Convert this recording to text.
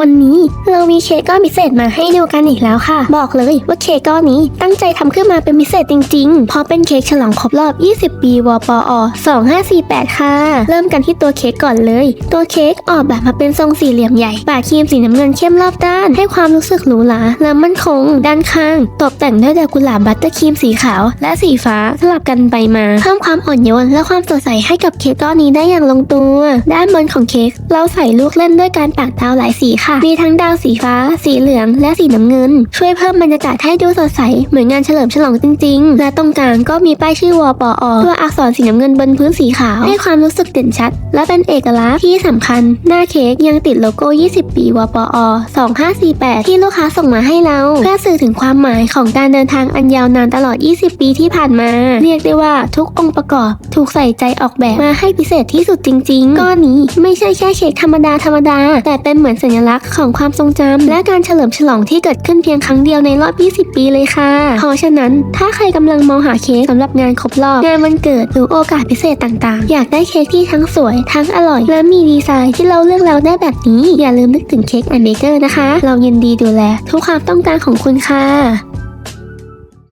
วันนี้เรามีเค้กก้อนพิเศษมาให้ดูกันอีกแล้วค่ะ บอกเลยว่าเค้กก้อนนี้ตั้งใจทำขึ้นมาเป็นพิเศษจริงๆ เพราะเป็นเค้กฉลองครบรอบ 20 ปีวปอ 2548 ค่ะ เริ่มกันที่ตัวเค้กก่อนเลย ตัวเค้กออกแบบมาเป็นทรงสี่เหลี่ยมใหญ่ปาดครีมสีน้ำเงินเข้มรอบด้าน ให้ความรู้สึกหรูหราและมั่นคง ด้านข้าง ตกแต่งด้วยดอกกุหลาบบัตเตอร์ครีมสีขาว และสีฟ้าสลับกันไปมาเพิ่มความอ่อนโยนและความสดใสให้กับเค้กก้อนนี้ได้อย่างลงตัว ด้านบนของเค้กเราใส่ลูกเล่นด้วยการปากดาวหลายสีค่ะ มีทั้งดาวสีฟ้า สีเหลือง และสีน้ำเงิน ช่วยเพิ่มบรรยากาศให้ดูสดใส เหมือนงานเฉลิมฉลองจริง ๆ และตรงกลางก็มีป้ายชื่อวปอตัวอักษรสีน้ำเงินบนพื้นสีขาว ให้ความรู้สึกเด่นชัด และเป็นเอกลักษณ์ที่สำคัญ หน้าเค้กยังติดโลโก้ 20 ปีวปอ2548 ที่ลูกค้าส่งมาให้เรา เพื่อสื่อถึงความหมายของการเดินทางอันยาวนานตลอด 20 ปีที่ผ่านมา เรียกได้ว่าทุกองค์ประกอบถูกใส่ใจออกแบบมาให้พิเศษที่สุดจริง ๆ ก้อนนี้ไม่ใช่แค่เค้กธรรมดาธรรมดา แต่เป็นเหมือนสัญลักษณ์ของความทรงจำและการเฉลิมฉลองที่เกิดขึ้นเพียงครั้งเดียวในรอบ 20 ปีเลยค่ะ เพราะฉะนั้นถ้าใครกำลังมองหาเค้กสำหรับงานครบรอบ งานวันเกิดหรือโอกาสพิเศษต่างๆ อยากได้เค้กที่ทั้งสวย ทั้งอร่อย และมีดีไซน์ที่เราเลือกแล้วได้แบบนี้ อย่าลืมนึกถึงเค้กแอนเบเกอร์นะคะ เรายินดีดูแลทุกความต้องการของคุณค่ะ